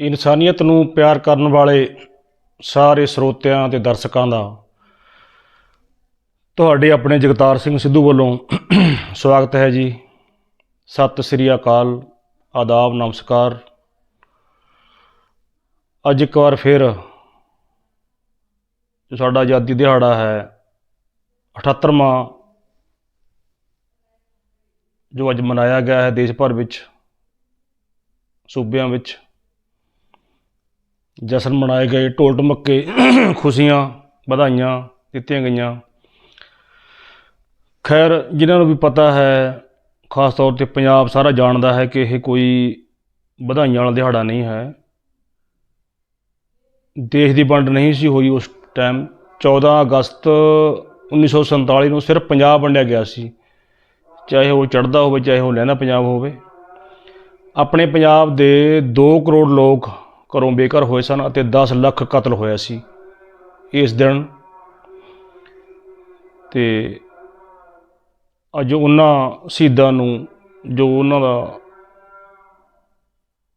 ਇਨਸਾਨੀਅਤ ਨੂੰ ਪਿਆਰ ਕਰਨ ਵਾਲੇ ਸਾਰੇ ਸਰੋਤਿਆਂ ਤੇ ਦਰਸ਼ਕਾਂ ਦਾ ਤੁਹਾਡੇ ਆਪਣੇ ਜਗਤਾਰ ਸਿੰਘ ਸਿੱਧੂ ਵੱਲੋਂ ਸਵਾਗਤ ਹੈ ਜੀ। ਸਤਿ ਸ੍ਰੀ ਅਕਾਲ, ਆਦਾਬ, ਨਮਸਕਾਰ। ਅੱਜ ਇੱਕ ਵਾਰ ਫਿਰ ਜੋ ਸਾਡਾ ਆਜ਼ਾਦੀ ਦਿਹਾੜਾ ਹੈ 78ਵਾਂ ਜੋ ਅੱਜ ਮਨਾਇਆ ਗਿਆ ਹੈ ਦੇਸ਼ ਭਰ ਵਿੱਚ, ਸੂਬਿਆਂ ਵਿੱਚ ਜਸ਼ਨ ਮਨਾਏ ਗਏ, ਢੋਲ ਢਮੱਕੇ ਖੁਸ਼ੀਆਂ ਵਧਾਈਆਂ, ਦਿੱਤੀਆਂ ਗਈਆਂ। ਖੈਰ, ਜਿਨ੍ਹਾਂ ਨੂੰ ਵੀ ਪਤਾ ਹੈ, ਖਾਸ ਤੌਰ ਤੇ ਪੰਜਾਬ ਸਾਰਾ ਜਾਣਦਾ ਹੈ ਕਿ ਇਹ ਕੋਈ ਵਧਾਈਆਂ ਵਾਲਾ ਦਿਹਾੜਾ ਨਹੀਂ ਹੈ। ਦੇਸ਼ ਦੀ ਵੰਡ ਨਹੀਂ ਸੀ ਹੋਈ ਉਸ ਟਾਈਮ 14 ਅਗਸਤ 1947 ਨੂੰ ਸਿਰਫ ਪੰਜਾਬ ਵੰਡਿਆ ਗਿਆ ਸੀ। ਚਾਹੇ ਉਹ ਚੜ੍ਹਦਾ ਹੋਵੇ, ਚਾਹੇ ਉਹ ਲਹਿੰਦਾ ਪੰਜਾਬ ਹੋਵੇ। ਆਪਣੇ ਪੰਜਾਬ ਦੇ 2 ਕਰੋੜ ਲੋਕ ਘਰੋਂ ਬੇਘਰ ਹੋਏ ਸਨ ਅਤੇ 10 ਲੱਖ ਕਤਲ ਹੋਇਆ ਸੀ। ਇਸ ਦਿਨ ਤੇ ਅੱਜ ਉਹਨਾਂ ਸ਼ਹੀਦਾਂ ਨੂੰ ਜੋ ਉਹਨਾਂ ਦਾ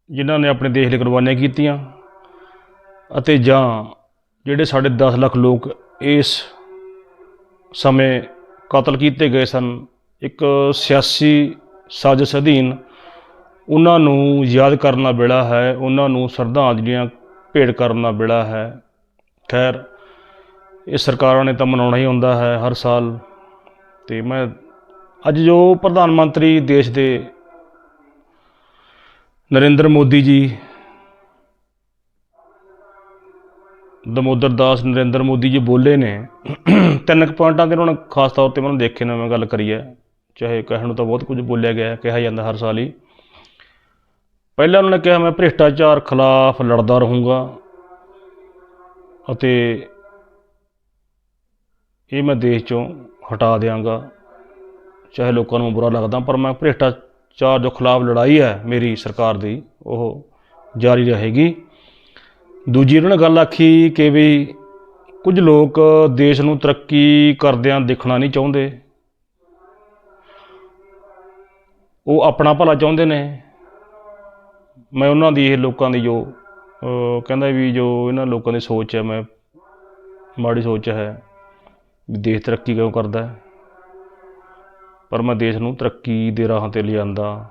ਜਿਨ੍ਹਾਂ ਨੇ ਆਪਣੇ ਦੇਸ਼ ਲਈ ਕੁਰਬਾਨੀਆਂ ਕੀਤੀਆਂ ਅਤੇ ਜਾਂ ਜਿਹੜੇ ਸਾਡੇ 10 ਲੱਖ ਲੋਕ ਇਸ ਸਮੇਂ ਕਤਲ ਕੀਤੇ ਗਏ ਸਨ, ਇੱਕ ਸਿਆਸੀ ਸਾਜ਼ਿਸ਼ ਅਧੀਨ ਉਹਨਾਂ ਨੂੰ ਯਾਦ ਕਰਨ ਦਾ ਵੇਲਾ ਹੈ, ਉਹਨਾਂ ਨੂੰ ਸ਼ਰਧਾਂਜਲੀਆਂ ਭੇਟ ਕਰਨ ਦਾ ਵੇਲਾ ਹੈ। ਖੈਰ, ਇਹ ਸਰਕਾਰਾਂ ਨੇ ਤਾਂ ਮਨਾਉਣਾ ਹੀ ਹੁੰਦਾ ਹੈ ਹਰ ਸਾਲ। ਤੇ ਮੈਂ ਅੱਜ ਜੋ ਪ੍ਰਧਾਨ ਮੰਤਰੀ ਦੇਸ਼ ਦੇ ਨਰਿੰਦਰ ਮੋਦੀ ਜੀ, ਦਮੋਦਰ ਦਾਸ ਨਰਿੰਦਰ ਮੋਦੀ ਜੀ ਬੋਲੇ ਨੇ, ਤਿੰਨ ਕੁ ਪੁਆਇੰਟਾਂ ਤੇ ਉਹਨਾਂ ਨੇ ਖਾਸ ਤੌਰ ਤੇ ਮੈਨੂੰ ਦੇਖੇ ਨਾ, ਮੈਂ ਗੱਲ ਕਰੀ ਹੈ ਚਾਹੇ ਕਹਿਣ ਨੂੰ ਤਾਂ ਬਹੁਤ ਕੁਝ ਬੋਲਿਆ ਗਿਆ, ਕਿਹਾ ਜਾਂਦਾ ਹਰ ਸਾਲ ਹੀ। ਪਹਿਲਾਂ ਉਹਨਾਂ ਨੇ ਕਿਹਾ, ਮੈਂ ਭ੍ਰਿਸ਼ਟਾਚਾਰ ਖਿਲਾਫ ਲੜਦਾ ਰਹੂੰਗਾ ਅਤੇ ਇਹ ਮੈਂ ਦੇਸ਼ ਚੋਂ ਹਟਾ ਦਿਆਂਗਾ। ਚਾਹੇ ਲੋਕਾਂ ਨੂੰ ਬੁਰਾ ਲੱਗਦਾ, ਪਰ ਮੈਂ ਭ੍ਰਿਸ਼ਟਾਚਾਰ ਜੋ ਖਿਲਾਫ ਲੜਾਈ ਹੈ ਮੇਰੀ ਸਰਕਾਰ ਦੀ, ਉਹ ਜਾਰੀ ਰਹੇਗੀ। ਦੂਜੀ ਉਹਨਾਂ ਨੇ ਗੱਲ ਆਖੀ ਕਿ ਵੀ ਕੁਝ ਲੋਕ ਦੇਸ਼ ਨੂੰ ਤਰੱਕੀ ਕਰਦਿਆਂ ਦੇਖਣਾ ਨਹੀਂ ਚਾਹੁੰਦੇ। ਉਹ ਆਪਣਾ ਭਲਾ ਚਾਹੁੰਦੇ ਨੇ। ਮੈਂ ਉਹਨਾਂ ਦੀ ਇਹ ਲੋਕਾਂ ਦੀ ਜੋ ਕਹਿੰਦਾ ਵੀ ਜੋ ਇਹਨਾਂ ਲੋਕਾਂ ਦੀ ਸੋਚ ਹੈ, ਮੈਂ ਮਾੜੀ ਸੋਚ ਹੈ ਵੀ ਦੇਸ਼ ਤਰੱਕੀ ਕਿਉਂ ਕਰਦਾ ਪਰ ਮੈਂ ਦੇਸ਼ ਨੂੰ ਤਰੱਕੀ ਦੇ ਰਾਹਾਂ ਤੇ ਲਿਆਂਦਾ,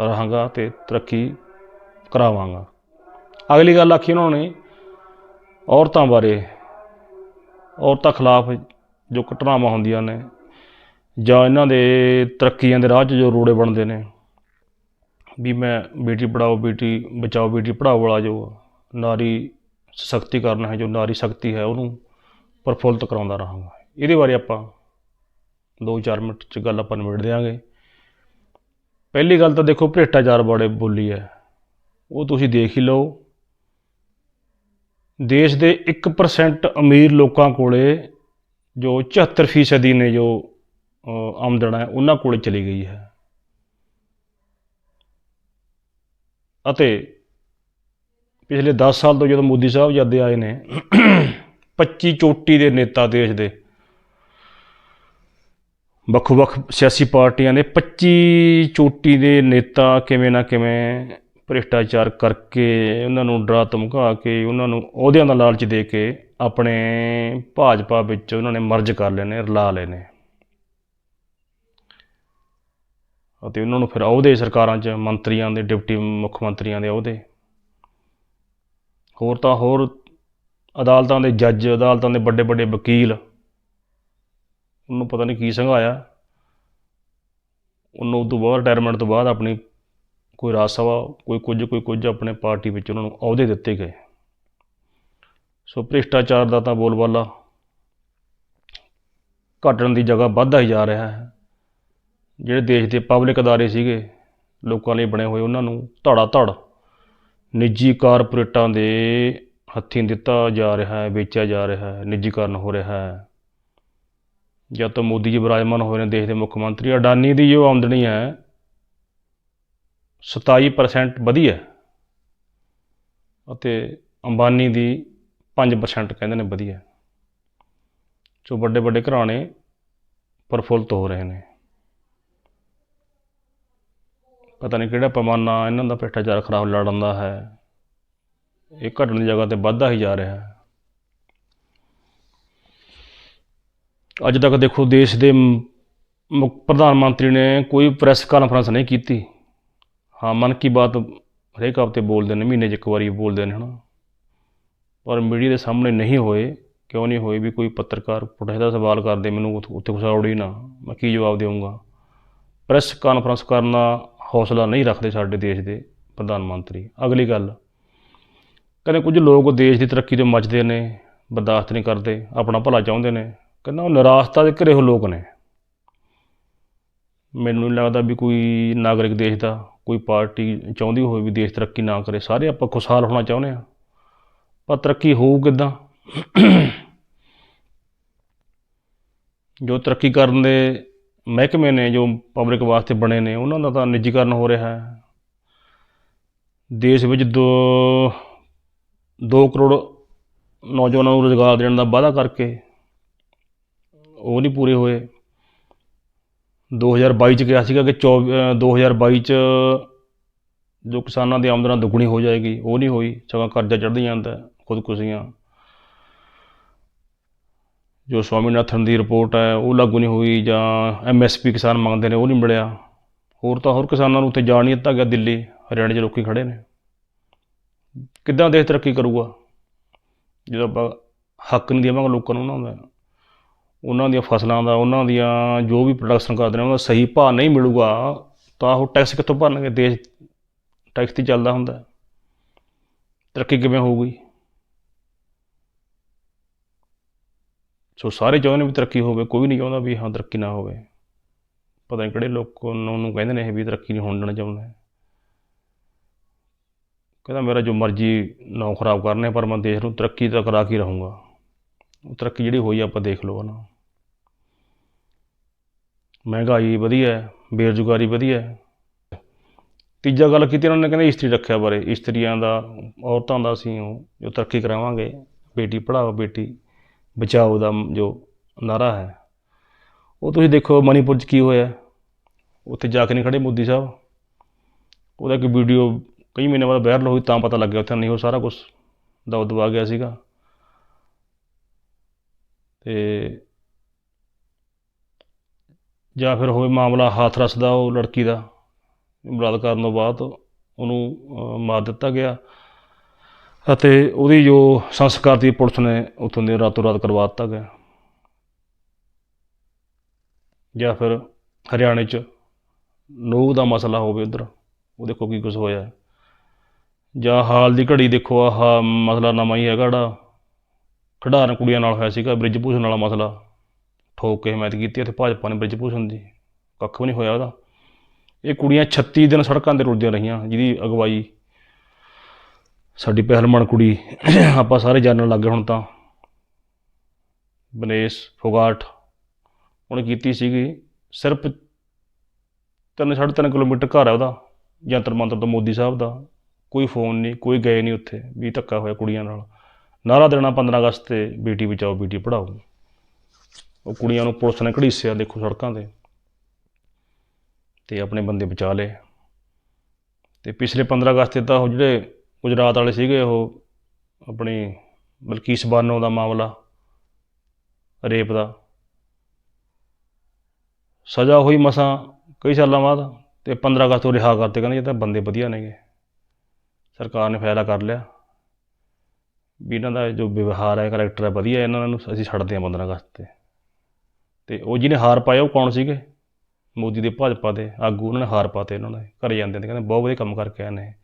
ਰਹਾਂਗਾ ਤੇ ਤਰੱਕੀ ਕਰਾਵਾਂਗਾ। ਅਗਲੀ ਗੱਲ ਆਖੀ ਉਹਨਾਂ ਨੇ, ਔਰਤਾਂ ਬਾਰੇ, ਔਰਤਾਂ ਖਿਲਾਫ ਜੋ ਘਟਨਾਵਾਂ ਹੁੰਦੀਆਂ ਨੇ ਜਾਂ ਇਹਨਾਂ ਦੇ ਤਰੱਕੀਆਂ ਦੇ ਰਾਹ 'ਚ ਜੋ ਰੋੜੇ ਬਣਦੇ ਨੇ ਵੀ ਮੈਂ ਬੇਟੀ ਪੜਾਓ, ਬੇਟੀ ਬਚਾਓ, ਬੇਟੀ ਪੜਾਓ ਵਾਲਾ ਜੋ ਨਾਰੀ ਸਸ਼ਕਤੀਕਰਨ ਹੈ, ਜੋ ਨਾਰੀ ਸ਼ਕਤੀ ਹੈ, ਉਹਨੂੰ ਪ੍ਰਫੁੱਲਤ ਕਰਾਉਂਦਾ ਰਹਾਂਗਾ। ਇਹਦੇ ਬਾਰੇ ਆਪਾਂ 2-4 ਮਿੰਟ 'ਚ ਗੱਲ ਆਪਾਂ ਨਿਬੇੜ ਦਿਆਂਗੇ। ਪਹਿਲੀ ਗੱਲ ਤਾਂ ਦੇਖੋ, ਭ੍ਰਿਸ਼ਟਾਚਾਰ ਬਾਰੇ ਬੋਲੀ ਹੈ। ਉਹ ਤੁਸੀਂ ਦੇਖ ਹੀ ਲਓ। ਦੇਸ਼ ਦੇ 1% ਅਮੀਰ ਲੋਕਾਂ ਕੋਲੇ ਜੋ 74 ਫੀਸਦੀ ਨੇ ਜੋ ਆਮਦਨ ਹੈ, ਉਹਨਾਂ ਕੋਲੇ ਚਲੀ ਗਈ ਹੈ। ਅਤੇ ਪਿਛਲੇ 10 ਸਾਲ ਤੋਂ ਜਦੋਂ ਮੋਦੀ ਸਾਹਿਬ ਜਦ ਆਏ ਨੇ 25 ਚੋਟੀ ਦੇ ਨੇਤਾ ਦੇਸ਼ ਦੇ, ਵੱਖ-ਵੱਖ ਸਿਆਸੀ ਪਾਰਟੀਆਂ ਦੇ 25 ਚੋਟੀ ਦੇ ਨੇਤਾ ਕਿਵੇਂ ਨਾ ਕਿਵੇਂ ਭ੍ਰਿਸ਼ਟਾਚਾਰ ਕਰਕੇ ਉਹਨਾਂ ਨੂੰ ਡਰਾ ਧਮਕਾ ਕੇ, ਉਹਨਾਂ ਨੂੰ ਅਹੁਦਿਆਂ ਦਾ ਲਾਲਚ ਦੇ ਕੇ ਆਪਣੇ ਭਾਜਪਾ ਵਿੱਚ ਉਹਨਾਂ ਨੇ ਮਰਜ ਕਰ ਲਏ ਨੇ, ਰਲਾ ਲਏ ਨੇ ਅਤੇ ਉਹਨਾਂ ਨੂੰ ਫਿਰ ਅਹੁਦੇ ਸਰਕਾਰਾਂ 'ਚ ਮੰਤਰੀਆਂ ਦੇ, ਡਿਪਟੀ ਮੁੱਖ ਮੰਤਰੀਆਂ ਦੇ ਅਹੁਦੇ। ਹੋਰ ਤਾਂ ਹੋਰ ਅਦਾਲਤਾਂ ਦੇ ਜੱਜ, ਅਦਾਲਤਾਂ ਦੇ ਵੱਡੇ ਵੱਡੇ ਵਕੀਲ, ਉਹਨੂੰ ਪਤਾ ਨਹੀਂ ਕੀ ਸੰਘਾਇਆ। ਉਹਨੂੰ ਉਸ ਤੋਂ ਬਾਅਦ ਰਿਟਾਇਰਮੈਂਟ ਤੋਂ ਬਾਅਦ ਆਪਣੀ ਕੋਈ ਰਾਜ ਸਭਾ ਕੋਈ ਕੁਝ ਕੋਈ ਕੁਝ ਆਪਣੇ ਪਾਰਟੀ ਵਿੱਚ ਉਹਨਾਂ ਨੂੰ ਅਹੁਦੇ ਦਿੱਤੇ ਗਏ। ਸੋ ਭ੍ਰਿਸ਼ਟਾਚਾਰ ਦਾ ਤਾਂ ਬੋਲਬਾਲਾ ਘਟਣ ਦੀ ਜਗ੍ਹਾ ਵੱਧਦਾ ਹੀ ਜਾ ਰਿਹਾ ਹੈ। ਜਿਹੜੇ ਦੇਸ਼ ਦੇ ਪਬਲਿਕ ਅਦਾਰੇ ਸੀਗੇ, ਲੋਕਾਂ ਲਈ ਬਣੇ ਹੋਏ ਉਹਨਾਂ ਨੂੰ ਧੜਾ ਧੜ ਨਿੱਜੀ ਕਾਰਪੋਰੇਟਾਂ ਦੇ ਹੱਥੀਂ ਦਿੱਤਾ ਜਾ ਰਿਹਾ ਹੈ, ਵੇਚਿਆ ਜਾ ਰਿਹਾ ਹੈ, ਨਿੱਜੀਕਰਨ ਹੋ ਰਿਹਾ ਹੈ। ਜਦ ਤੋਂ ਮੋਦੀ ਜੀ ਵਿਰਾਜਮਾਨ ਹੋਏ ਨੇ ਦੇਸ਼ ਦੇ ਮੁੱਖ ਮੰਤਰੀ। ਅਡਾਨੀ ਦੀ ਜੋ ਆਮਦਨੀ ਹੈ 27% ਵਧੀ ਹੈ ਅਤੇ ਅੰਬਾਨੀ ਦੀ 5% ਕਹਿੰਦੇ ਨੇ ਵਧੀਆ ਸੋ ਵੱਡੇ ਵੱਡੇ ਘਰਾਣੇ ਪ੍ਰਫੁੱਲਤ ਹੋ ਰਹੇ ਨੇ। ਪਤਾ ਨਹੀਂ ਕਿਹੜਾ ਪੈਮਾਨਾ ਇਹਨਾਂ ਦਾ ਭ੍ਰਿਸ਼ਟਾਚਾਰ ਖਰਾਬ ਲੜਨ ਦਾ ਹੈ। ਇਹ ਘਟਣ ਦੀ ਜਗ੍ਹਾ ਤੇ ਵੱਧਦਾ ਹੀ ਜਾ ਰਿਹਾ ਹੈ। ਅੱਜ ਤੱਕ ਦੇਖੋ ਦੇਸ਼ ਦੇ ਮ- ਪ੍ਰਧਾਨ ਮੰਤਰੀ ਨੇ ਕੋਈ ਪ੍ਰੈਸ ਕਾਨਫਰੰਸ ਨਹੀਂ ਕੀਤੀ। ਹਾਂ, ਮਨ ਕੀ ਬਾਤ ਹਰੇਕ ਹਫ਼ਤੇ ਬੋਲਦੇ ਨੇ, ਮਹੀਨੇ 'ਚ ਇੱਕ ਵਾਰੀ ਬੋਲਦੇ ਨੇ, ਹਨਾ। ਪਰ ਮੀਡੀਆ ਦੇ ਸਾਹਮਣੇ ਨਹੀਂ ਹੋਏ, ਕਿਉਂ ਨਹੀਂ ਹੋਏ ਵੀ ਕੋਈ ਪੱਤਰਕਾਰ ਪੁੱਠੇ ਦਾ ਸਵਾਲ ਕਰਦੇ, ਮੈਨੂੰ ਉੱਥੇ ਉੱਥੇ ਘੁਸਾਉੜੀ ਨਾ, ਮੈਂ ਕੀ ਜਵਾਬ ਦੇਵਾਂਗਾ ਪ੍ਰੈਸ ਕਾਨਫਰੰਸ ਕਰਨਾ ਹੌਸਲਾ ਨਹੀਂ ਰੱਖਦੇ ਸਾਡੇ ਦੇਸ਼ ਦੇ ਪ੍ਰਧਾਨ ਮੰਤਰੀ। ਅਗਲੀ ਗੱਲ, ਕਹਿੰਦੇ ਕੁਝ ਲੋਕ ਦੇਸ਼ ਦੀ ਤਰੱਕੀ ਤੋਂ ਮੱਚਦੇ ਨੇ, ਬਰਦਾਸ਼ਤ ਨਹੀਂ ਕਰਦੇ, ਆਪਣਾ ਭਲਾ ਚਾਹੁੰਦੇ ਨੇ। ਕਹਿੰਦਾ ਉਹ ਨਿਰਾਸ਼ਤਾ ਦੇ ਘਰੇ ਹੋ ਲੋਕ ਨੇ। ਮੈਨੂੰ ਨਹੀਂ ਲੱਗਦਾ ਵੀ ਕੋਈ ਨਾਗਰਿਕ ਦੇਸ਼ ਦਾ, ਕੋਈ ਪਾਰਟੀ ਚਾਹੁੰਦੀ ਹੋਵੇ ਵੀ ਦੇਸ਼ ਤਰੱਕੀ ਨਾ ਕਰੇ। ਸਾਰੇ ਆਪਾਂ ਖੁਸ਼ਹਾਲ ਹੋਣਾ ਚਾਹੁੰਦੇ ਆ ਪਰ ਤਰੱਕੀ ਹੋਊ ਕਿੱਦਾਂ? ਜੋ ਤਰੱਕੀ ਕਰਨ ਦੇ ਮਹਿਕਮੇ ਨੇ ਜੋ ਪਬਲਿਕ ਵਾਸਤੇ ਬਣੇ ਨੇ ਉਹਨਾਂ ਦਾ ਤਾਂ ਨਿੱਜੀਕਰਨ ਹੋ ਰਿਹਾ ਹੈ। ਦੇਸ਼ ਵਿੱਚ ਦੋ 2 ਕਰੋੜ ਨੌਜਵਾਨਾਂ ਨੂੰ ਰੁਜ਼ਗਾਰ ਦੇਣ ਦਾ ਵਾਅਦਾ ਕਰਕੇ ਉਹ ਨਹੀਂ ਪੂਰੇ ਹੋਏ। 2022 ਚ ਕਿਹਾ ਸੀਗਾ ਕਿ 24 ਅ, 2022 ਚ ਜੋ ਕਿਸਾਨਾਂ ਦੀ ਆਮਦਨ ਦੁੱਗਣੀ ਹੋ ਜਾਏਗੀ ਉਹ ਨਹੀਂ ਹੋਈ। ਸਗੋਂ ਕਰਜ਼ਾ ਚੜ੍ਹਦੀ ਜਾਂਦਾ ਖੁਦਕੁਸ਼ੀਆਂ। ਜੋ ਸਵਾਮੀਨਾਥਨ ਦੀ ਰਿਪੋਰਟ ਹੈ, ਉਹ ਲਾਗੂ ਨਹੀਂ ਹੋਈ ਜਾਂ ਐਮਐਸਪੀ ਕਿਸਾਨ ਮੰਗਦੇ ਨੇ, ਉਹ ਨਹੀਂ ਮਿਲਿਆ। ਹੋਰ ਤਾਂ ਹੋਰ ਕਿਸਾਨਾਂ ਨੂੰ ਉੱਥੇ ਜਾਣ ਨਹੀਂ ਦਿੱਤਾ ਗਿਆ, ਦਿੱਲੀ, ਹਰਿਆਣੇ 'ਚ ਲੋਕੀ ਖੜੇ ਨੇ। ਕਿੱਦਾਂ ਦੇਸ਼ ਤਰੱਕੀ ਕਰੂਗਾ? ਜਦੋਂ ਆਪਾਂ ਹੱਕ ਨਹੀਂ ਦੇਵਾਂਗੇ ਲੋਕਾਂ ਨੂੰ ਉਹਨਾਂ ਦਾ, ਉਹਨਾਂ ਦੀਆਂ ਫਸਲਾਂ ਦਾ, ਉਹਨਾਂ ਦੀਆਂ ਜੋ ਵੀ ਪ੍ਰੋਡਕਸ਼ਨ ਕਰਦੇ ਨੇ ਉਹਦਾ ਸਹੀ ਭਾਅ ਨਹੀਂ ਮਿਲੂਗਾ, ਤਾਂ ਉਹ ਟੈਕਸ ਕਿੱਥੋਂ ਭਰਨਗੇ? ਦੇਸ਼ ਟੈਕਸ ਤੇ ਚੱਲਦਾ ਹੁੰਦਾ। ਤਰੱਕੀ ਕਿਵੇਂ ਹੋਊਗੀ? ਸੋ ਸਾਰੇ ਚਾਹੁੰਦੇ ਨੇ ਵੀ ਤਰੱਕੀ ਹੋਵੇ, ਕੋਈ ਨਹੀਂ ਚਾਹੁੰਦਾ ਵੀ ਹਾਂ ਤਰੱਕੀ ਨਾ ਹੋਵੇ। ਪਤਾ ਨਹੀਂ ਕਿਹੜੇ ਲੋਕ ਨੂੰ ਨੂੰ ਕਹਿੰਦੇ ਨੇ ਇਹ ਵੀ ਤਰੱਕੀ ਨਹੀਂ ਹੋਣ ਦੇਣਾ ਚਾਹੁੰਦਾ। ਕਹਿੰਦਾ ਮੇਰਾ ਜੋ ਮਰਜ਼ੀ ਨਾਂ ਖਰਾਬ ਕਰਨੇ ਪਰ ਮੈਂ ਦੇਸ਼ ਨੂੰ ਤਰੱਕੀ ਤਾਂ ਕਰਾ ਕੇ ਰਹੂੰਗਾ। ਤਰੱਕੀ ਜਿਹੜੀ ਹੋਈ ਆਪਾਂ ਦੇਖ ਲਓ ਨਾ ਮਹਿੰਗਾਈ ਵਧੀਆ ਹੈ ਬੇਰੁਜ਼ਗਾਰੀ ਵਧੀਆ ਹੈ ਤੀਜਾ ਗੱਲ ਕੀਤੀ, ਉਹਨਾਂ ਨੇ ਕਹਿੰਦੇ ਇਸਤਰੀ ਰੱਖਿਆ ਬਾਰੇ। ਇਸਤਰੀਆਂ ਦਾ, ਔਰਤਾਂ ਦਾ ਅਸੀਂ ਉਹ ਜੋ ਤਰੱਕੀ ਕਰਾਵਾਂਗੇ, ਬੇਟੀ ਪੜ੍ਹਾਓ ਬੇਟੀ। ਬਚਾਓ ਦਾ ਜੋ ਨਾਰਾ ਹੈ। ਉਹ ਤੁਸੀਂ ਦੇਖੋ ਮਨੀਪੁਰ 'ਚ ਕੀ ਹੋਇਆ। ਉੱਥੇ ਜਾ ਕੇ ਨਹੀਂ ਖੜੇ ਮੋਦੀ ਸਾਹਿਬ। ਉਹਦਾ ਇੱਕ ਵੀਡੀਓ ਕਈ ਮਹੀਨੇ ਬਾਅਦ ਵਾਇਰਲ ਹੋਈ ਤਾਂ ਪਤਾ ਲੱਗਿਆ ਉੱਥੇ ਨਹੀਂ, ਉਹ ਸਾਰਾ ਕੁਝ ਦਬ ਦਬਾ ਗਿਆ ਸੀਗਾ। ਤੇ ਜਾਂ ਫਿਰ ਹੋਵੇ ਮਾਮਲਾ ਹਾਥਰਸ ਦਾ ਉਹ ਲੜਕੀ ਦਾ, ਬਲਾਤਕਾਰ ਕਰਨ ਤੋਂ ਬਾਅਦ ਉਹਨੂੰ ਮਾਰ ਦਿੱਤਾ ਗਿਆ। ਅਤੇ ਉਹਦੀ ਜੋ ਸੰਸਕਾਰ ਦੀ ਪੁਲਿਸ ਨੇ ਉੱਥੋਂ ਦੇ ਰਾਤੋਂ ਰਾਤ ਕਰਵਾ ਦਿੱਤਾ ਗਿਆ। ਜਾਂ ਫਿਰ ਹਰਿਆਣੇ 'ਚ ਨੂਹ ਦਾ ਮਸਲਾ ਹੋਵੇ ਉਧਰ, ਉਹ ਦੇਖੋ ਕੀ ਕੁਝ ਹੋਇਆ ਜਾਂ ਹਾਲ ਦੀ ਘੜੀ ਦੇਖੋ, ਆਹ ਮਸਲਾ ਨਵਾਂ ਹੀ ਹੈਗਾ ਜਿਹੜਾ। ਖਿਡਾਰਨ ਕੁੜੀਆਂ ਨਾਲ ਹੋਇਆ ਸੀਗਾ, ਬ੍ਰਿਜ ਭੂਸ਼ਣ ਵਾਲਾ ਮਸਲਾ। ਠੋਕ ਕੇ ਹਮਾਇਤ ਕੀਤੀ ਅਤੇ ਭਾਜਪਾ ਨੇ ਬ੍ਰਿਜ ਭੂਸ਼ਣ ਦੀ। ਕੱਖ ਵੀ ਨਹੀਂ ਹੋਇਆ ਉਹਦਾ। ਇਹ ਕੁੜੀਆਂ 36 ਦਿਨ ਸੜਕਾਂ ਤੇ ਰੁਲਦੀਆਂ ਰਹੀਆਂ, ਜਿਹਦੀ ਅਗਵਾਈ ਸਾਡੀ ਪਹਿਲਵਾਨ ਕੁੜੀ, ਆਪਾਂ ਸਾਰੇ ਜਾਣਨ ਲੱਗੇ ਹੁਣ ਤਾਂ। ਬਨੇਸ਼, ਫੋਗਾਟ, ਉਹਨੇ ਕੀਤੀ ਸੀਗੀ, ਸਿਰਫ ਤਿੰਨ, ਸਾਢੇ ਤਿੰਨ ਕਿਲੋਮੀਟਰ ਘਰ ਹੈ ਉਹਦਾ, ਜੰਤਰ ਮੰਤਰ ਤੋਂ ਮੋਦੀ ਸਾਹਿਬ ਦਾ। ਕੋਈ ਫੋਨ ਨਹੀਂ, ਕੋਈ ਗਏ ਨਹੀਂ ਉੱਥੇ, ਵੀ ਧੱਕਾ ਹੋਇਆ ਕੁੜੀਆਂ ਨਾਲ। ਨਾਰਾ ਦੇਣਾ 15 ਅਗਸਤ ਤੇ, ਬੇਟੀ ਬਚਾਓ, ਬੇਟੀ ਪੜ੍ਹਾਓ। ਉਹ ਕੁੜੀਆਂ ਨੂੰ ਪੁਲਿਸ ਨੇ ਘੜੀਸਿਆ, ਦੇਖੋ ਸੜਕਾਂ ਤੇ। ਤੇ ਆਪਣੇ ਬੰਦੇ ਬਚਾ ਲਏ। ਤੇ ਪਿਛਲੇ 15 ਅਗਸਤ ਤੇ ਤਾਂ ਉਹ ਜਿਹੜੇ ਗੁਜਰਾਤ ਵਾਲੇ ਸੀਗੇ ਉਹ ਆਪਣੀ ਬਲਕੀਸ ਬਾਨੋ ਦਾ ਮਾਮਲਾ, ਰੇਪ ਦਾ। ਸਜ਼ਾ ਹੋਈ ਮਸਾਂ ਕਈ ਸਾਲਾਂ ਬਾਅਦ ਤੇ 15 ਅਗਸਤ ਨੂੰ ਰਿਹਾ ਕਰਤੇ, ਕਹਿੰਦੇ ਇਹ ਤਾਂ ਬੰਦੇ ਵਧੀਆ ਨੇਗੇ। ਸਰਕਾਰ ਨੇ ਫੈਸਲਾ ਕਰ ਲਿਆ ਵੀ ਇਹਨਾਂ ਦਾ ਜੋ ਵਿਵਹਾਰ ਹੈ ਕਰੈਕਟਰ ਹੈ, ਵਧੀਆ ਇਹਨਾਂ ਨੂੰ ਅਸੀਂ ਛੱਡਦੇ ਹਾਂ 15 ਅਗਸਤ ਤੇ। ਤੇ ਉਹ ਜਿਹਨੇ ਹਾਰ ਪਾਇਆ ਉਹ ਕੌਣ ਸੀਗੇ? ਮੋਦੀ ਦੇ ਭਾਜਪਾ ਦੇ ਆਗੂ, ਉਹਨਾਂ ਨੇ ਹਾਰ ਪਾਤੇ ਇਹਨਾਂ ਨੇ ਘਰੇ ਜਾਂਦੇ ਨੇ ਕਹਿੰਦੇ ਬਹੁਤ ਵਧੀਆ ਕੰਮ ਕਰਕੇ ਆਏ ਨੇ।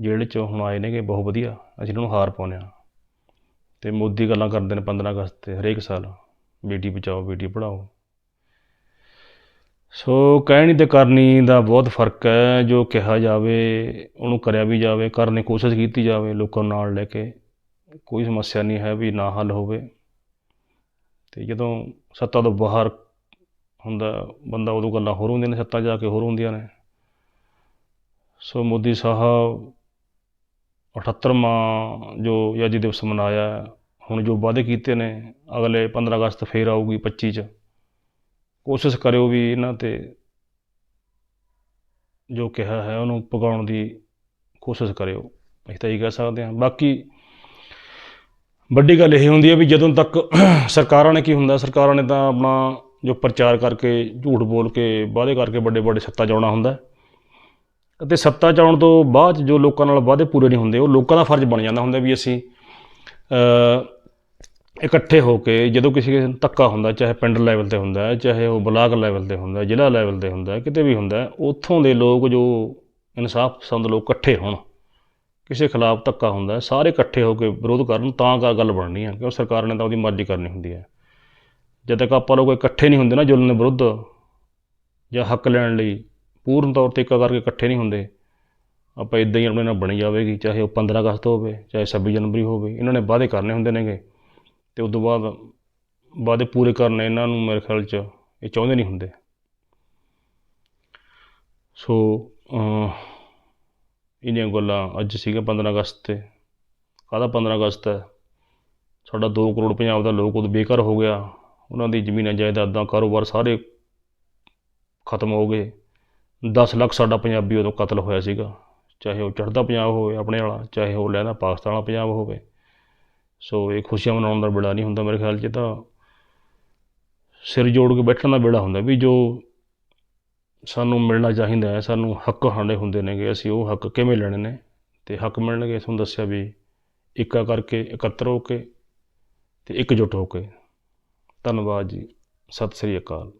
ਜੇਲ੍ਹ ਚੋਂ ਹੁਣ ਆਏ ਨੇਗੇ, ਬਹੁਤ ਵਧੀਆ। ਅਸੀਂ ਇਹਨਾਂ ਨੂੰ ਹਾਰ ਪਾਉਂਦੇ ਹਾਂ। ਤੇ ਮੋਦੀ ਗੱਲਾਂ ਕਰਦੇ ਨੇ 15 ਅਗਸਤ ਤੇ, ਹਰੇਕ ਸਾਲ। ਬੇਟੀ ਬਚਾਓ, ਬੇਟੀ ਪੜ੍ਹਾਓ। ਸੋ ਕਹਿਣੀ ਤੇ ਕਰਨੀ ਦਾ ਬਹੁਤ ਫ਼ਰਕ ਹੈ। ਜੋ ਕਿਹਾ ਜਾਵੇ, ਉਹਨੂੰ ਕਰਿਆ ਵੀ ਜਾਵੇ, ਕਰਨ ਦੀ ਕੋਸ਼ਿਸ਼ ਕੀਤੀ ਜਾਵੇ ਲੋਕਾਂ ਨੂੰ ਨਾਲ ਲੈ ਕੇ, ਕੋਈ ਸਮੱਸਿਆ ਨਹੀਂ ਹੈ ਵੀ ਨਾ ਹੱਲ ਹੋਵੇ। ਤੇ ਜਦੋਂ ਸੱਤਾ ਤੋਂ ਬਾਹਰ ਹੁੰਦਾ, ਬੰਦਾ ਉਦੋਂ ਗੱਲਾਂ ਹੋਰ ਹੁੰਦੀਆਂ ਨੇ, ਸੱਤਾ ਜਾ ਕੇ ਹੋਰ ਹੁੰਦੀਆਂ ਨੇ। ਸੋ ਮੋਦੀ ਸਾਹਿਬ 78ਵਾਂ ਜੋ ਆਜ਼ਾਦੀ ਦਿਵਸ ਮਨਾਇਆ ਹੁਣ ਜੋ ਵਾਅਦੇ ਕੀਤੇ ਨੇ, ਅਗਲੇ 15 ਅਗਸਤ ਫੇਰ ਆਊਗੀ 25 ਚ। ਕੋਸ਼ਿਸ਼ ਕਰਿਓ ਵੀ ਇਹਨਾਂ ਤੇ ਜੋ ਕਿਹਾ ਹੈ, ਉਹਨੂੰ ਪਕਾਉਣ ਦੀ ਕੋਸ਼ਿਸ਼ ਕਰਿਓ। ਅਸੀਂ ਤਾਂ ਇਹ ਕਹਿ ਸਕਦੇ ਹਾਂ। ਬਾਕੀ ਵੱਡੀ ਗੱਲ ਇਹ ਹੁੰਦੀ ਹੈ ਵੀ ਜਦੋਂ ਤੱਕ ਸਰਕਾਰਾਂ ਨੇ ਕੀ ਹੁੰਦਾ, ਸਰਕਾਰਾਂ ਨੇ ਤਾਂ ਆਪਣਾ ਜੋ ਪ੍ਰਚਾਰ ਕਰਕੇ, ਝੂਠ ਬੋਲ ਕੇ, ਵਾਅਦੇ ਕਰਕੇ ਵੱਡੇ ਵੱਡੇ ਸੱਤਾ 'ਚ ਆਉਣਾ ਹੁੰਦਾ ਅਤੇ ਸੱਤਾ 'ਚ ਆਉਣ ਤੋਂ ਬਾਅਦ 'ਚ ਜੋ ਲੋਕਾਂ ਨਾਲ ਵਾਅਦੇ ਪੂਰੇ ਨਹੀਂ ਹੁੰਦੇ, ਉਹ ਲੋਕਾਂ ਦਾ ਫਰਜ਼ ਬਣ ਜਾਂਦਾ ਹੁੰਦਾ ਵੀ ਅਸੀਂ ਇਕੱਠੇ ਹੋ ਕੇ ਜਦੋਂ ਕਿਸੇ ਨੂੰ ਧੱਕਾ ਹੁੰਦਾ, ਚਾਹੇ ਪਿੰਡ ਲੈਵਲ ਤੇ ਹੁੰਦਾ, ਚਾਹੇ ਉਹ ਬਲਾਕ ਲੈਵਲ ਤੇ ਹੁੰਦਾ, ਜ਼ਿਲ੍ਹਾ ਲੈਵਲ ਤੇ ਹੁੰਦਾ, ਕਿਤੇ ਵੀ ਹੁੰਦਾ, ਉੱਥੋਂ ਦੇ ਲੋਕ ਜੋ ਇਨਸਾਫ ਪਸੰਦ ਲੋਕ ਇਕੱਠੇ ਹੋਣ, ਕਿਸੇ ਖਿਲਾਫ ਧੱਕਾ ਹੁੰਦਾ, ਸਾਰੇ ਇਕੱਠੇ ਹੋ ਕੇ ਵਿਰੋਧ ਕਰਨ, ਤਾਂ ਗਾ ਗੱਲ ਬਣਨੀ ਹੈ ਕਿਉਂ ਸਰਕਾਰ ਨੇ ਤਾਂ ਉਹਦੀ ਮਰਜ਼ੀ ਕਰਨੀ ਹੁੰਦੀ ਹੈ। ਜਦ ਤੱਕ ਆਪਾਂ ਲੋਕ ਇਕੱਠੇ ਨਹੀਂ ਹੁੰਦੇ ਨਾ ਜ਼ੁਲਮ ਦੇ ਵਿਰੁੱਧ ਜਾਂ ਹੱਕ ਲੈਣ ਲਈ ਪੂਰਨ ਤੌਰ ਤੇ ਇੱਕ ਕਰਕੇ ਇਕੱਠੇ ਨਹੀਂ ਹੁੰਦੇ। ਆਪਾਂ ਇਦਾਂ ਹੀ ਆਪਣੇ ਨਾਲ ਬਣੀ ਜਾਵੇਗੀ ਚਾਹੇ ਉਹ 15 ਅਗਸਤ ਹੋਵੇ ਚਾਹੇ 26 ਜਨਵਰੀ ਹੋਵੇ ਇਹਨਾਂ ਨੇ ਵਾਅਦੇ ਕਰਨੇ ਹੁੰਦੇ ਨੇਗੇ। ਤੇ ਉਸ ਤੋਂ ਬਾਅਦ ਵਾਅਦੇ ਪੂਰੇ ਕਰਨੇ ਇਹਨਾਂ ਨੂੰ ਮੇਰੇ ਖਿਆਲ 'ਚ ਇਹ ਚਾਹੁੰਦੇ ਨਹੀਂ ਹੁੰਦੇ। ਸੋ ਅਹ, ਇਹਨੀਆਂ ਗੱਲਾਂ ਅੱਜ ਸੀਗਾ 15 ਅਗਸਤ ਤੇ। ਕਾਹਦਾ 15 ਅਗਸਤ ਹੈ? ਸਾਡਾ 2 ਕਰੋੜ ਪੰਜਾਬ ਦਾ ਲੋਕ ਉਦੋਂ ਬੇਘਰ ਹੋ ਗਿਆ। ਉਹਨਾਂ ਦੀ ਜ਼ਮੀਨਾਂ ਜਾਇਦਾਦਾਂ ਕਾਰੋਬਾਰ ਸਾਰੇ ਖਤਮ ਹੋ ਗਏ। 10 ਲੱਖ ਸਾਡਾ ਪੰਜਾਬੀ ਉਦੋਂ ਕਤਲ ਹੋਇਆ ਸੀਗਾ। ਚਾਹੇ ਉਹ ਚੜ੍ਹਦਾ ਪੰਜਾਬ ਹੋਵੇ ਆਪਣੇ ਵਾਲਾ, ਚਾਹੇ ਉਹ ਲਹਿਦਾ ਪਾਕਿਸਤਾਨ ਵਾਲਾ ਪੰਜਾਬ ਹੋਵੇ। ਸੋ ਇਹ ਖੁਸ਼ੀਆਂ ਮਨਾਉਣ ਦਾ ਵੇਲਾ ਨਹੀਂ ਹੁੰਦਾ ਮੇਰੇ ਖਿਆਲ 'ਚ ਤਾਂ ਸਿਰ ਜੋੜ ਕੇ ਬੈਠਣ ਦਾ ਵੇਲਾ ਹੁੰਦਾ ਵੀ ਜੋ ਸਾਨੂੰ ਮਿਲਣਾ ਚਾਹੀਦਾ ਹੈ, ਸਾਨੂੰ ਹੱਕ ਸਾਡੇ ਹੁੰਦੇ ਨੇਗੇ, ਅਸੀਂ ਉਹ ਹੱਕ ਕਿਵੇਂ ਲੈਣੇ ਨੇ? ਤੇ ਹੱਕ ਮਿਲਣਗੇ, ਤੁਹਾਨੂੰ ਦੱਸਿਆ ਵੀ ਇੱਕਾ ਕਰਕੇ ਇਕੱਤਰ ਹੋ ਕੇ ਤੇ ਇਕਜੁੱਟ ਹੋ ਕੇ। ਧੰਨਵਾਦ ਜੀ, ਸਤਿ ਸ੍ਰੀ ਅਕਾਲ।